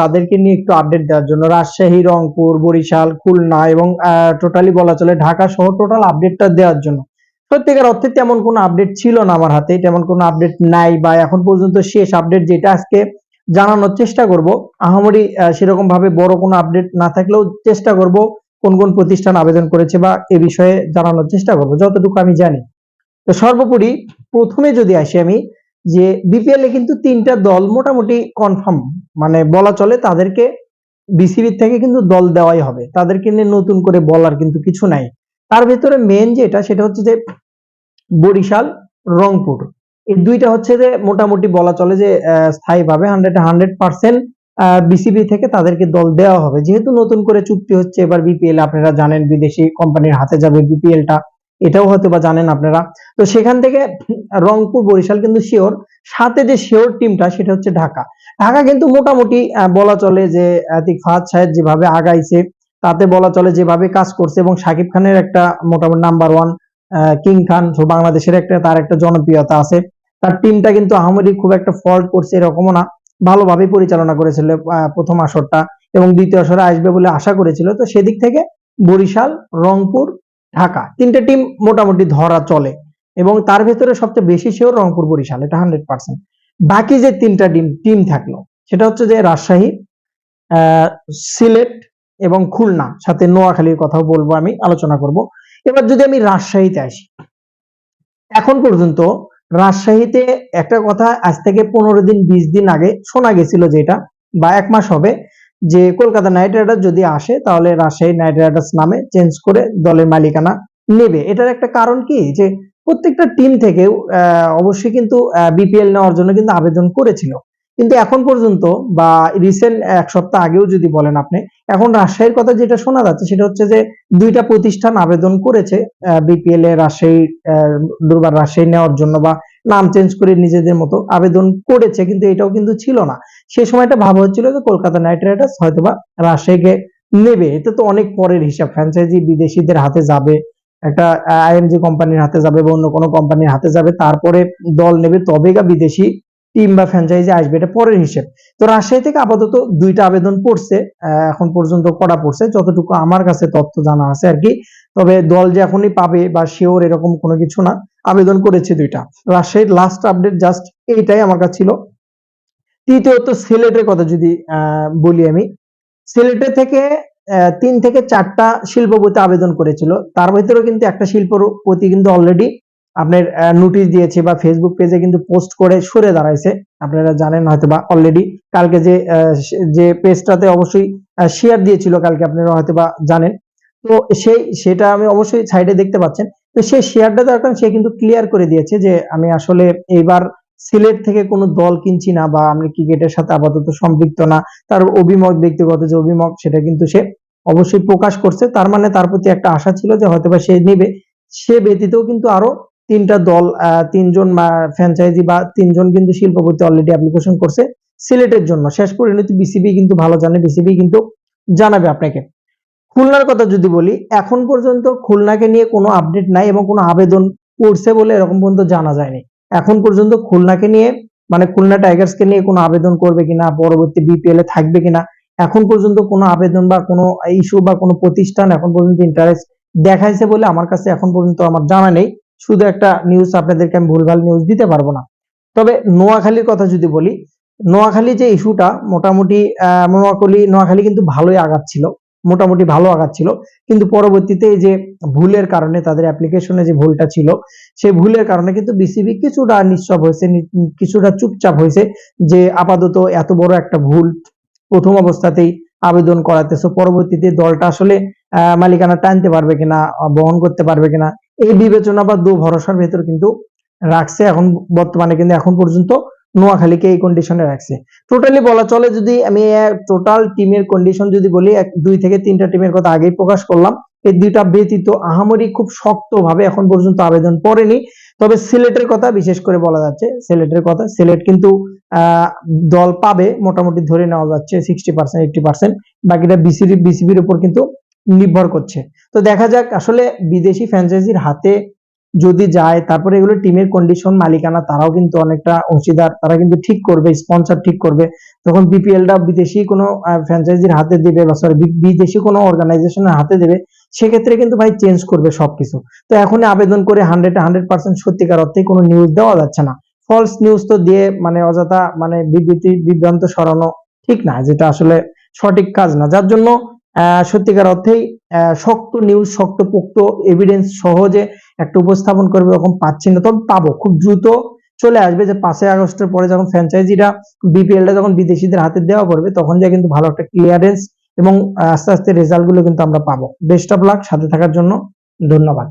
তাদেরকে নিয়ে একটু আপডেট দেওয়ার জন্য রাজশাহী, রংপুর, বরিশাল, খুলনা এবং টোটালি বলা চলে ঢাকা সহ টোটাল আপডেটটা দেওয়ার জন্য। সত্যিকার অর্থে তেমন কোনো আপডেট ছিল না আমার হাতে, তেমন কোনো আপডেট নাই বা এখন পর্যন্ত শেষ আপডেট যেটা আজকে জানানোর চেষ্টা করব। আহামরি সেরকম ভাবে বড় কোনো আপডেট না থাকলেও চেষ্টা করব কোন কোন প্রতিষ্ঠান আবেদন করেছে বা এ বিষয়ে জানানোর চেষ্টা করব, যতটুকু আমি জানি। তো সর্বোপরি প্রথমে যদি আসি আমি যে বিপিএল এ কিন্তু তিনটা দল মোটামুটি কনফার্ম মানে বলা চলে তাদেরকে বিসিবি থেকে কিন্তু দল দেওয়াই হবে। তাদেরকে নিয়ে নতুন করে বলার কিন্তু কিছু নাই। তার ভিতরে মেন যেটা, সেটা হচ্ছে যে বরিশাল, রংপুর। এই দুইটা হচ্ছে যে মোটামুটি বলা চলে যে স্থায়ীভাবে হান্ড্রেড হান্ড্রেড পার্সেন্ট বিসিবি থেকে তাদেরকে দল দেওয়া হবে। যেহেতু নতুন করে চুক্তি হচ্ছে, এবার বিপিএল আপনারা জানেন বিদেশি কোম্পানির হাতে যাবে বিপিএলটা এটাও হয়তো বা জানেন আপনারা। তো সেখান থেকে রংপুর, বরিশাল কিন্তু শিওর সাথে যে শিওর টিমটা সেটা হচ্ছে ঢাকা। ঢাকা কিন্তু মোটামুটি বলা চলে যে ফাহাদ সাহেব যেভাবে আগাইছে, তাতে বলা চলে যেভাবে কাজ করছে এবং শাকিব খানের একটা মোটামুটি নাম্বার ওয়ান কিং খান বাংলাদেশের একটা, তার একটা জনপ্রিয়তা আছে। তার টিমটা কিন্তু আহমদি খুব একটা ফল্ট করছে এরকমও না। ভালোভাবে পরিচালনা করেছিল প্রথম আসরটা এবং দ্বিতীয় আসরে আসবে বলে আশা করেছিল। তো সেদিক থেকে বরিশাল, রংপুর ঢাকা। তিনটে টিম মোটামুটি ধরা চলে এবং তার ভেতরে সবচেয়ে বেশি সেও রংপুর বরিশাল, এটা হান্ড্রেড পার্সেন্ট বাকি যে তিনটা টিম টিম থাকল, সেটা হচ্ছে যে রাজশাহী সিলেট এবং খুলনা, সাথে নোয়াখালীর কথাও বলব আমি, আলোচনা করব। এবার যদি আমি রাজশাহীতে আসি, এখন পর্যন্ত রাজশাহীতে একটা কথা, আজ থেকে পনেরো দিন, বিশ দিন আগে শোনা গেছিল যেটা, বা এক মাস হবে যে কলকাতা নাইট রাইডার্স যদি আসে, তাহলে রাজশাহী নাইট রাইডার্স নামে চেঞ্জ করে দলের মালিকানা নেবে। এটার একটা কারণ কি? যে প্রত্যেকটা টিম থেকে অবশ্যই কিন্তু বিপিএল নেওয়ার জন্য কিন্তু আবেদন করেছিল। কিন্তু এখন পর্যন্ত বা রিসেন্ট এক সপ্তাহ আগেও যদি বলেন আপনি, এখন রাজশাহীর কথা যেটা শোনা যাচ্ছে সেটা হচ্ছে যে দুইটা প্রতিষ্ঠান আবেদন করেছে বিপিএল এ রাজশাহী দুর্বার রাজশাহী নেওয়ার জন্য বা নাম চেঞ্জ করে নিজেদের মতো আবেদন করেছে, কিন্তু এটাও কিন্তু ছিল না। সে সময়টা ভাবা হচ্ছিল যে কলকাতা নাইট রাইডার্স হয়তোবা রাজশাহীকে নেবে। এটা তো অনেক পরের হিসাব। ফ্র্যাঞ্চাইজি বিদেশিদের হাতে যাবে, একটা আইএমজি কোম্পানির হাতে যাবে বা অন্য কোনো কোম্পানির হাতে যাবে, তারপরে দল নেবে তবে বিদেশি টিম বা ফ্র্যাঞ্চাইজি আসবে, এটা পরের হিসেব। তো রাজশাহী থেকে আপাতত দুইটা আবেদন পড়ছে এখন পর্যন্ত করা পড়ছে, যতটুকু আমার কাছে তথ্য জানা আছে আর কি। তবে দল যে এখনই পাবে বা শিওর এরকম কোনো কিছু না, আবেদন করেছে দুইটা। রাজশাহীর লাস্ট আপডেট জাস্ট এইটাই আমার কাছে ছিল। তৃতীয়ত সিলেটের কথা যদি বলি আমি। সিলেটের থেকে তিন থেকে চারটা শিল্পপতি আবেদন করেছিল। তার ভিতরেও কিন্তু একটা শিল্পর প্রতি কিন্তু অলরেডি আপনার নোটিশ দিয়েছে বা ফেসবুক পেজে কিন্তু পোস্ট করে সরে দাঁড়াইছে। আপনারা জানেন হয়তো বা অলরেডি কালকে যে যে পেজটাতে অবশ্যই শেয়ার দিয়েছিল কালকে আপনারা হয়তো বা জানেন। তো সেই, সেটা আমি অবশ্যই সাইডে দেখতে পাচ্ছেন। তো সেই শেয়ারটা দেওয়ার কারণে সে কিন্তু ক্লিয়ার করে দিয়েছে যে আমি আসলে এইবার সিলেট থেকে কোনো দল কিনছি না বা আমি ক্রিকেটের সাথে আপাতত সম্পৃক্ত না। তার অভিমত, ব্যক্তিগত যে অভিমত, সেটা কিন্তু সে অবশ্যই প্রকাশ করছে। তার মানে তার প্রতি একটা আশা ছিল যে হয়তোবা সে নেবে। সে ব্যতীতও কিন্তু আরও তিনটা দল তিনজন ফ্র্যাঞ্চাইজি বা তিনজন কিন্তু শিল্পপতি অলরেডি অ্যাপ্লিকেশন করছে সিলেটের জন্য। শেষ পরিণতি বিসিবি কিন্তু ভালো জানে বিসিবি কিন্তু জানাবে আপনাকে। খুলনার কথা যদি বলি, এখন পর্যন্ত খুলনাকে নিয়ে কোনো আপডেট নাই এবং কোনো আবেদন করছে বলে এরকম পর্যন্ত জানা যায়নি। এখন পর্যন্ত খুলনাকে নিয়ে মানে খুলনা টাইগার্সকে নিয়ে কোনো আবেদন করবে কিনা, পরবর্তী বিপিএল এ থাকবে কিনা, এখন পর্যন্ত কোনো আবেদন বা কোনো ইস্যু বা কোনো প্রতিষ্ঠান এখন পর্যন্ত ইন্টারেস্ট দেখাইছে বলে আমার কাছে এখন পর্যন্ত আমার জানা নেই। শুধু একটা নিউজ আপনাদেরকে আমি ভুলভাল নিউজ দিতে পারব না। তবে নোয়াখালীর কথা যদি বলি, নোয়াখালী যে ইস্যুটা মোটামুটি নোয়াখালী নোয়াখালী কিন্তু ভালোই আগাচ্ছিল, মোটামুটি ভালো আগাচ্ছিল। কিন্তু পরবর্তীতে যে ভুলের কারণে তাদের অ্যাপ্লিকেশনে যে ভুলটা ছিল, সেই ভুলের কারণে কিন্তু বিসিবি কিছুটা নিশ্চপ হয়েছে কিছুটা চুপচাপ হয়েছে যে আপাতত এত বড় একটা ভুল প্রথম অবস্থাতেই আবেদন করাতেছে পরবর্তীতে দলটা আসলে মালিকানা টানতে পারবে কিনা, বহন করতে পারবে কিনা এই বিবেচনা বা দু ভরসার ভেতর কিন্তু রাখছে, এখন বর্তমানে কিন্তু এখন পর্যন্ত নোয়াখালীকে এই কন্ডিশনে রাখছে। টোটালি বলা চলে যদি আমি টোটাল টিমের কন্ডিশন যদি বলি, এক, দুই থেকে তিনটা টিমের কথা আগেই প্রকাশ করলাম, এই দুইটা ব্যতীত আহামরি খুব শক্ত ভাবে এখন পর্যন্ত আবেদন পড়েনি। তবে সিলেটের কথা বিশেষ করে বলা যাচ্ছে, সিলেটের কথা, সিলেট কিন্তু দল পাবে, মোটামুটি ধরে নেওয়া যাচ্ছে সিক্সটি পার্সেন্ট এইটটি পার্সেন্ট বাকিটা বিসিবি বিসিবির উপর কিন্তু নির্ভর করছে। তো দেখা যাক, আসলে বিদেশি ফ্র্যাঞ্চাইজির হাতে যদি যায়, তারপরে এগুলো টিমের কন্ডিশন মালিকানা, তারাও কিন্তু অনেকটা অংশীদার, তারা কিন্তু ঠিক করবে স্পন্সর ঠিক করবে। তখন বিপিএলটা বিদেশি কোনো ফ্র্যাঞ্চাইজির হাতে দিবে বা সরি বিদেশি কোনো অর্গানাইজেশনের হাতে দেবে, সেক্ষেত্রে কিন্তু ভাই চেঞ্জ করবে সবকিছু। তো এখনই আবেদন করে হান্ড্রেড হান্ড্রেড পার্সেন্ট সত্যিকার অর্থে কোনো নিউজ দেওয়া যাচ্ছে না। ফলস নিউজ তো দিয়ে মানে অযথা মানে বিবৃতি, বিভ্রান্ত, সরানো ঠিক না, যেটা আসলে সঠিক কাজ না। যার জন্য সত্যিকার অর্থেই শক্ত নিউজ শক্ত পোক্ত এভিডেন্স সহজে একটা উপস্থাপন করবে এরকম পাচ্ছি না। তখন পাবো, খুব দ্রুত চলে আসবে যে পাঁচই আগস্টের পরে যখন ফ্র্যাঞ্চাইজিরা বিপিএলটা যখন বিদেশিদের হাতে দেওয়া পড়বে তখন যে কিন্তু ভালো একটা ক্লিয়ারেন্স এবং আস্তে আস্তে রেজাল্টগুলো কিন্তু আমরা পাবো। বেস্ট অফ লাক সাথে থাকার জন্য ধন্যবাদ।